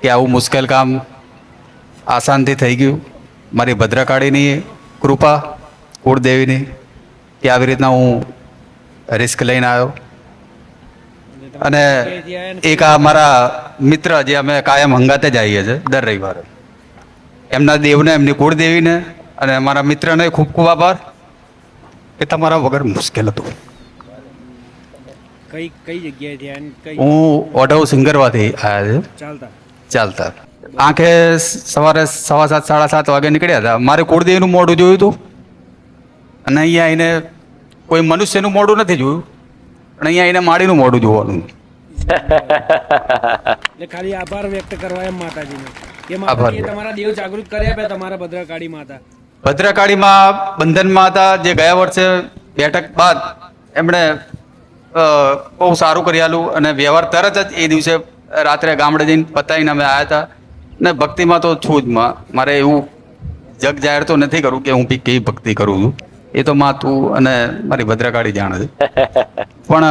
કે આવું મુશ્કેલ કામ આસાનથી થઈ ગયું. મારી ભદ્રકાળીની કૃપા કુળદેવીની કે આવી રીતના હું રિસ્ક લઈને આવ્યો. અને એક આ મારા મિત્ર જે અમે કાયમ હંગાતે જ આવીએ છીએ દર રવિવારે. એમના દેવને એમની કુળદેવીને અને મારા મિત્રને ખૂબ ખૂબ આભાર કે તમારા વગર મુશ્કેલ હતું. કઈ કઈ જગ્યાએથી હું ઓઢવ સિંગરવાથી આવ્યા છે. ચાલતા. ચાલતા. આંખે સવારે સવા સાત સાડા સાત વાગે નીકળ્યા હતા. મારે કુળદેવીનું મોઢું જોયું હતું. અને અહીંયા આવીને કોઈ મનુષ્યનું મોઢું નથી જોયું. પણ અહીંયા એને માળીનું મોઢું જોવાનું. એટલે ખાલી આભાર વ્યક્ત કરવા એમ માતાજીને. કે આભાર તમારા દેવ જાગૃત કરી આપ્યા તમારા ભદ્રકાળી માતા? ભદ્રકાળીમાં બંધનમાં હતા જે ગયા વર્ષે બેઠક બાદ એમણે બહુ સારું કરી અને વ્યવહાર તરત જ એ દિવસે રાત્રે ગામડે જઈને પતાવીને અમે આવ્યા હતા. ને ભક્તિમાં તો છું જ મારે એવું જગ જાહેર તો નથી કરવું કે હું બી કેવી ભક્તિ કરું છું. એ તો માં તું અને મારી ભદ્રકાળી જાણે છે. પણ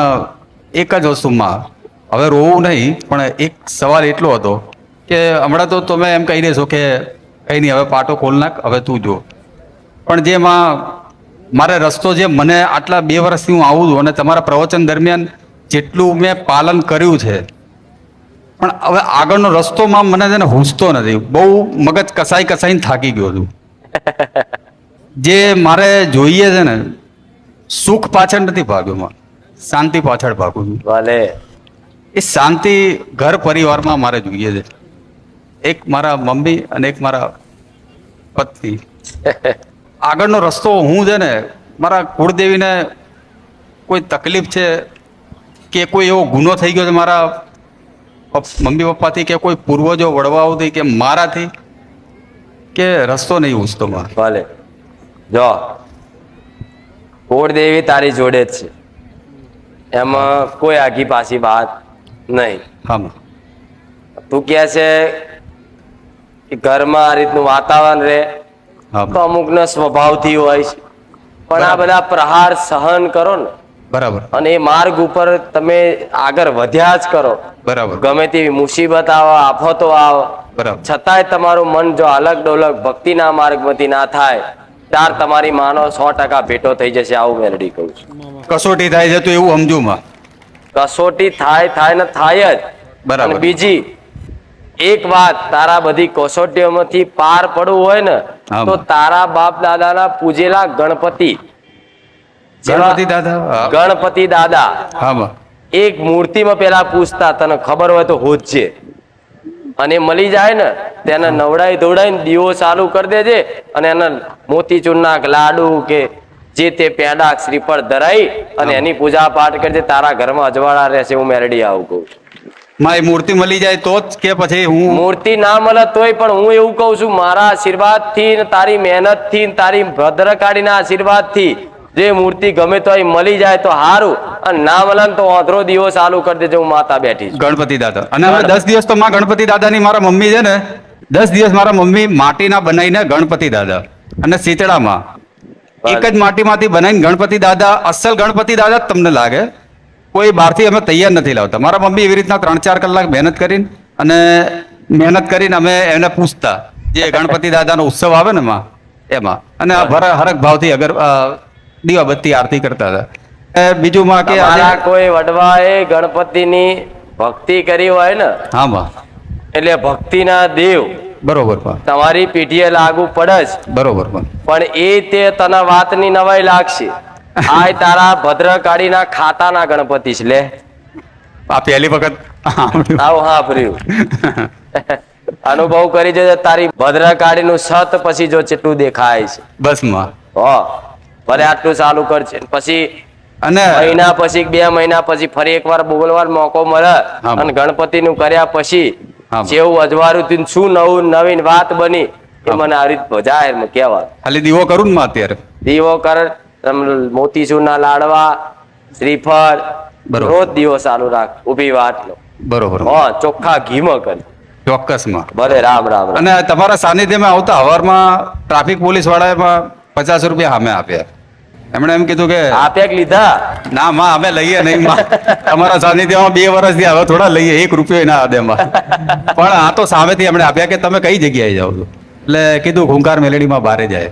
એક જ વસ્તુમાં હવે રોવું નહીં પણ એક સવાલ એટલો હતો કે હમણાં તો તમે એમ કહી દેશો કે કંઈ નહીં હવે પાટો ખોલ નાખ હવે તું જો. પણ જેમાં મારે રસ્તો જે મને આટલા બે વર્ષથી હું આવું છું અને તમારા પ્રવચન દરમિયાન જેટલું મેં પાલન કર્યું છે પણ હવે આગળનો રસ્તોમાં મને છે ને હુંચતો નથી. બહુ મગજ કસાઈ કસાઈને થાકી ગયો છું. જે મારે જોઈએ છે ને સુખ પાછળ નથી ભાગ્યું માં શાંતિ પાછળ ભાગું છું. ભલે એ શાંતિ ઘર પરિવારમાં મારે જોઈએ છે. એક મારા મમ્મી અને એક મારા પત્ની. આગળનો રસ્તો હું છે ને મારા કુળદેવીને કોઈ તકલીફ છે કે કોઈ એવો ગુનો થઈ ગયો છે મારા મમ્મી પપ્પાથી કે કોઈ પૂર્વજો વડવાઓથી કે મારાથી? કે રસ્તો નહીં ઉસતો માર? ભલે. જો. દેવી તારી જોડે જ છે. એમાં કોઈ આગી પાછી વાત નહીં. હા તું કહે છે કે ઘરમાં આ રીતનું વાતાવરણ રહે તો અમુકના સ્વભાવથી હોય છે. પણ આ બધા પ્રહાર સહન કરો ને. બરાબર. અને એ માર્ગ ઉપર તમે આગળ વધ્યા જ કરો. બરાબર. ગમે તેવી મુસીબત આવે આફતો આવે. બરાબર. છતાંય તમારું મન જો અલગ ડોલક ભક્તિના માર્ગમાંથી ના થાય ત્યાર તમારી માનો સો ટકા ભેટો થઈ જશે આવું મેલડી કહું છું. કસોટી થાય છે તો એવું સમજુ માં કસોટી થાય થાય ને થાય જ. બરાબર. બીજી એક વાત તારા બધી કસોટીઓમાંથી પાર પડવું હોય ને તો તારા બાપ દાદાના પૂજેલા ગણપતિ ગણપતિ દાદા? ગણપતિ દાદા. એક મૂર્તિમાં પેલા પૂછતા તને ખબર હોય તો હોજે અને મળી જાય ને તેને નવડાઈ ધોવડાઈને દીવો ચાલુ કરી દેજે અને એને મોતીચૂરના લાડુ કે જે તે પેડા શ્રીફળ ધરાઈ અને એની પૂજા પાઠ કરજે તારા ઘરમાં અજવાળા રહેશે હું મેરડી આવું કહું મારી મૂર્તિ મળી જાય તો જ કે પછી હું મૂર્તિ ના મળે તોય પણ હું એવું કહું છું મારા આશીર્વાદથી તારી મહેનતથી તારી ભદ્રકાળીના આશીર્વાદથી જે મૂર્તિ ગમે તો મળી જાય તો સારું અને ના મળે તો ઓધરો દિવસ ચાલુ કરી દેજો હું માતા બેઠી ગણપતિ દાદા. અને હવે દસ દિવસ તો માં ગણપતિ દાદાની મારા મમ્મી છે ને દસ દિવસ મારા મમ્મી માટીના બનાવીને ગણપતિ દાદા. અને શીતળામાં. એક જ માટીમાંથી બનાવીને ગણપતિ દાદા અસલ ગણપતિ દાદા જ તમને લાગે. કોઈ બહારથી અમે તૈયાર નથી લાવતા. મારા મમ્મી એવી રીતના ત્રણ ચાર કલાક મહેનત કરીને અને મહેનત કરીને અમે એને પૂછતા. જે ગણપતિ દાદાનો ઉત્સવ આવે ને માં એમાં. અને આ ભર હરક ભાવથી અગર દીવાબત્તી આરતી કરતા હતા. બીજું માં કે કોઈ વડવાએ ગણપતિની ભક્તિ કરી હોય ને? હા બા એટલે ભક્તિના દેવ. બરોબર તમારી પીઢીએ લાગુ પડે જ. બરોબર પણ એ તે તને વાતની નવાઈ લાગશે. આ તારા ભદ્રકાળીના ખાતાના ગણપતિ છે લે. આ પહેલી વખત આવું હા ફર્યું. અનુભવ કરી જજે તારી ભદ્રકાળીનું સત પછી જો ચેટલું દેખાય છે. બસમાં. હો. ભલે આટલું ચાલુ કરશે પછી અને મહિના પછી બે મહિના પછી ફરી એકવાર બોલવાનો મોકો મળે અને અને ગણપતિનું કર્યા પછી જેવું અજવાળું થયું શું નવું નવીન વાત બની એ મને આ રીત જાહેર કેવા ખાલી દીવો કરું ને અત્યારે? દીવો કર મોતીચૂરના લાડવા શ્રીફળ. રોજ દીવો ચાલુ રાખ ઊભી વાત લો. બરોબર. હો ચોખ્ખા ઘીમાં કર. ચોક્કસમાં ભલે રામ રામ રામ. અને તમારા સાનિધ્યમાં આવતા હવારમાં ટ્રાફિક પોલીસ વાળાએ પચાસ રૂપિયા સામે આપ્યા. એમણે એમ કીધું કે આપ્યા કે લીધા. ના માં અમે લઈએ નહીં માં. તમારા સાનિધ્યમાં બે વર્ષથી હવે થોડા લઈએ એક રૂપિયો ના દે માં. પણ આ તો સામેથી એમણે આપ્યા કે તમે કઈ જગ્યાએ જાઓ છો? એટલે કીધું ઘૂંઘાર મેલેડીમાં બારે જાય.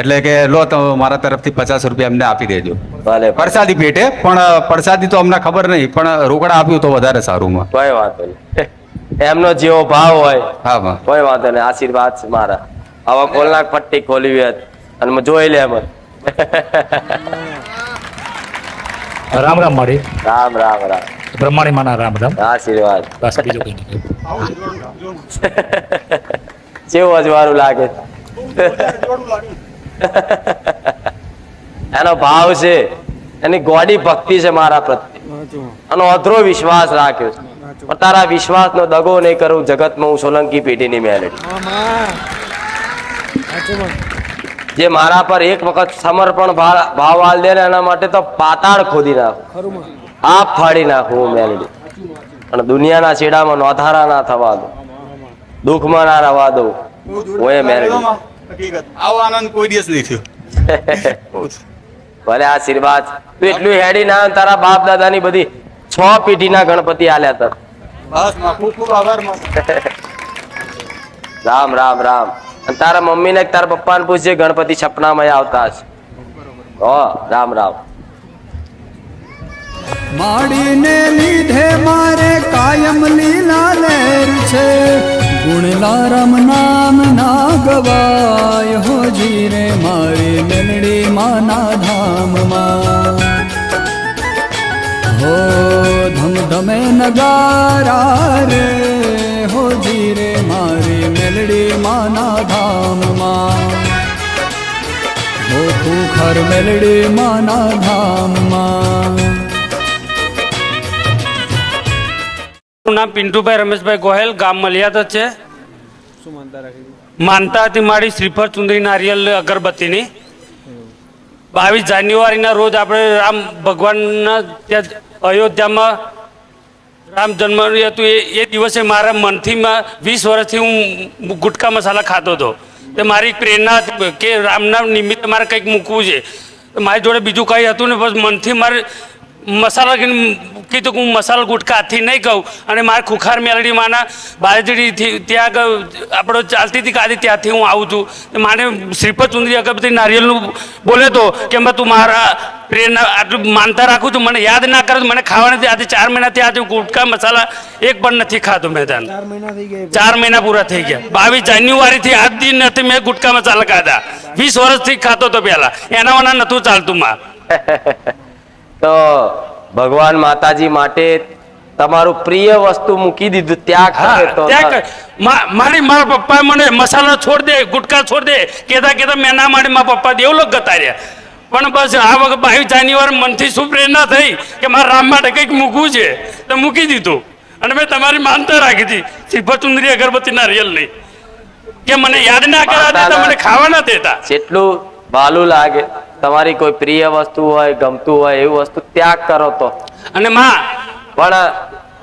એટલે કે લો તો મારા તરફથી પચાસ રૂપિયા એમને આપી દેજો. ભલે પ્રસાદી પેટે પણ પ્રસાદી તો અમને ખબર નહીં પણ રોકડા આપ્યું તો વધારે સારું માં. કોઈ વાત નહીં. એમનો જેવો ભાવ હોય હા કોઈ વાંધો નહીં. આશીર્વાદ છે મારા. આવા કોલનાક પટ્ટી ખોલી હોય અને જોઈ લે એમ. રામ રામ મારી. રામ રામ રામ. બ્રહ્માણી માના રામ રામ. આશીર્વાદ. બસ બીજું કઈ નહીં. કેવું અજવાળું લાગે. એનો ભાવ છે એની ગોડી ભક્તિ છે મારા પ્રત્યે. એનો અધરો વિશ્વાસ રાખ્યો છે. પણ તારા વિશ્વાસનો દગો નહીં કરું જગતમાં હું સોલંકી પેઢીની મેલેડી જે મારા પર એક વખત સમર્પણ ભાવ આલ દે ને એના માટે તો પાતાળ ખોદી નાખું. આપ ફાડી નાખું હું મેલેડી. અને દુનિયાના છેડામાં નોધારા ના થવા દો. દુઃખમાં ના રવા દો. હું એ મેલડી. આવો આનંદ કોઈ દિવસ નહીં થયો. ભલે આશીર્વાદ. તું એટલું હેડી ના તારા બાપ દાદાની બધી છ પેઢીના ગણપતિ આલ્યા તક બસ ખૂબ ખૂબ આભાર રામ રામ રામ. તારા મમ્મીને ને તારા પપ્પાને પૂછજે, ગણપતિ સપનામાં આવતા છે હો, રામ રામ. માડીને લીધે મારે કાયમ લીલા લહેર છે. ગુણલા રામ નામ ના ગવાય હો જીરે, મારી મેલડી માના ધામમાં. હો ધમ ધમે નગારા રે, હો જીરે માના ધામમાં હો ખર મેલડી માના ધામમાં નામ પિન્ટુભાઈ રમેશભાઈ ગોહેલ, ગામ મલિયાદ છે. માનતા હતી મારી શ્રીફળ ચુંદરી નારિયેલ અગરબત્તીની. બાવીસ જાન્યુઆરીના રોજ આપણે રામ ભગવાનના ત્યાં અયોધ્યામાં રામ જન્મ હતું, એ એ દિવસે મારા મનથી વીસ વર્ષથી હું ગુટકા મસાલા ખાતો હતો. તે મારી પ્રેરણા કે રામના નિમિત્તે મારે કંઈક મૂકવું છે. મારી જોડે બીજું કંઈ હતું ને બસ મનથી મારે મસાલા કીધું કે હું મસાલા ગુટકાથી નહીં કહું. અને મારે ખુખાર મેલડીમાંના બાજરીથી ત્યાં આગળ આપણો ચાલતી હતી કાદી ત્યાંથી હું આવું છું. મારે શ્રીપદ ચુંદરી અગરબત્તી નારિયેલનું બોલે તો કે મેં તું મારા પ્રેરણા આટલું માનતા રાખું છું. મને યાદ ના કરે મને ખાવાની આજે ચાર મહિનાથી આજે ગુટકા મસાલા એક પણ નથી ખાતો મેં ત્યાં ચાર મહિના થઈ ગયા. ચાર મહિના પૂરા થઈ ગયા. બાવીસ જાન્યુઆરીથી આજ દિન નથી મેં ગુટકા મસાલા ખાધા. વીસ વર્ષથી ખાતો તો પહેલાં. એના વના નહોતું ચાલતું માં તો ભગવાન માતાજી માટે તમારું પ્રિય વસ્તુ મૂકી દીધું ત્યાગ તો મારી મારા પપ્પા મને મસાલા છોડ દે ગુટકા છોડ દે કેતા કેતા મેં ના મારી મારા પપ્પા દેવલો ગતા રહ્યા પણ બસ આ વખત બાવીસ જાન્યુઆરી મનથી શું પ્રેરણા થઈ કે મારા રામ માટે કંઈક મૂકવું છે તો મૂકી દીધું. અને મેં તમારી માનતા રાખી હતી શ્રીફળ ચુંદરી રિયલ નહીં કે મને યાદ ના કરાતા મને ખાવા ના દેતા. જેટલું ભાલું લાગે તમારી કોઈ પ્રિય વસ્તુ હોય ગમતું હોય એવું વસ્તુ ત્યાગ કરો તો. અને માં પણ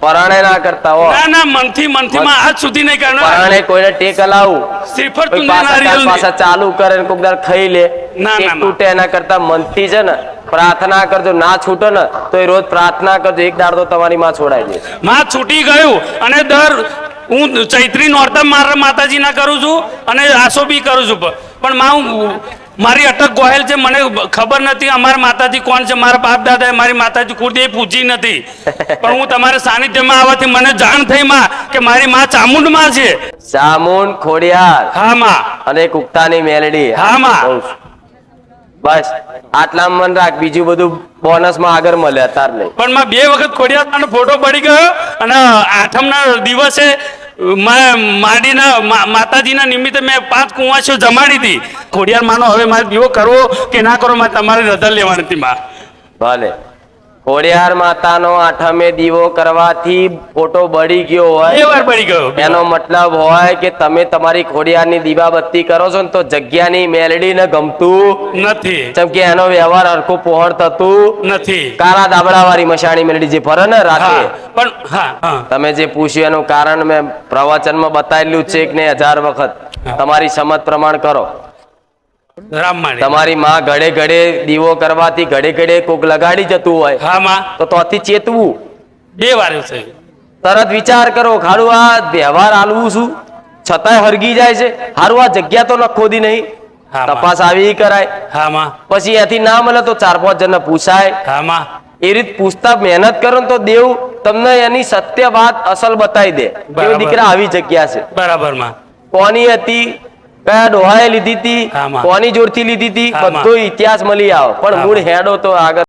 પરાણે ના કરતા હો. ના ના મનથી મનથી માં આજ સુધી નહીં પરાણે કોઈને ટેક હલાવું શ્રીફળ તું પાછા ચાલુ કરે ને કોક ખાઈ લે. ના, ના. તૂટે એના કરતા મનથી છે ને પ્રાર્થના કરજો ના છૂટો ને તો એ રોજ પ્રાર્થના કરજો એક દાડો તો તમારી માં છોડાઈ દે. માં છૂટી ગયું અને દર હું ચૈત્રી નોરતમ મારા માતાજીના કરું છું અને આસો બી કરું છું પણ માં હું મારી અટક ગોહેલ છે મને ખબર નથી અમારા માતાજી કોણ છે મારા બાપ દાદા મારી માતાજી ખુદ એ પૂછી નથી. પણ હું તમારા સાનિધ્યમાં આવવાથી મને જાણ થઈ માં કે મારી માં ચામુંડમાં છે. ચામુંડ ખોડિયાર. હા માં. અને એક ઉગતાની મેલડી. હા, માં. બસ આટલા મન રાખ બીજું બધું બોનસમાં આગળ મળે અત્યારે પણ માં બે વખત ખોડિયાર ફોટો પડી ગયો અને આઠમના દિવસે માડીના માતાજીના નિમિત્તે મેં પાંચ કુંવાસીઓ જમાડી હતી. ખોડિયાર માનો, હવે મારે દીવો કરવો કે ના કરો મારે તમારે રજા લેવાની હતી, માં. ભલે. ખોડિયાર માતાનો આઠમે દીવો કરવાથી ફોટો બળી ગયો હોય. વાર બળી ગયો. એનો મતલબ હોય કે તમે તમારી ખોડિયારની દીવાબત્તી કરો છો ને તો જગ્યાની મેલડીને ગમતું. નથી. જેમ કે એનો વ્યવહાર હરખું પહોળ થતું. નથી. કાળા દાબડાવાળી મશાણી મેલડી જે ફરે ને રાતે. પણ હા તમે જે પૂછ્યું એનું કારણ મેં પ્રવચનમાં બતાવેલું છે કે ને હજાર વખત. તમારી સમજ પ્રમાણ કરો. તમારી માં ઘડે ઘડે દીવો કરવાથી ઘડે ઘડે કોક લગાડી જતું હોય. હા માં. તો તોથી ચેતવું. બે વાર છે તરત વિચાર કરો ખાડું આ વ્યવહાર આલવું છું. છતાંય હરગી જાય છે. હારું આ જગ્યા તો ન ખોદી નહીં તપાસ આવી કરાય. હા માં. પછી એથી ના મળે તો ચાર પાંચ જણ પૂછાય. હા માં. એ રીત પૂછતા મહેનત કરો તો દેવ તમને એની સત્ય વાત અસલ બતાવી દે. દીકરા આવી જગ્યા છે. બરાબરમાં. કોની હતી? કયા ડોહાએ લીધી હતી. કોની જોડથી લીધી હતી? બધો ઇતિહાસ મળી આવ. પણ મૂળ હેડો તો આગળ.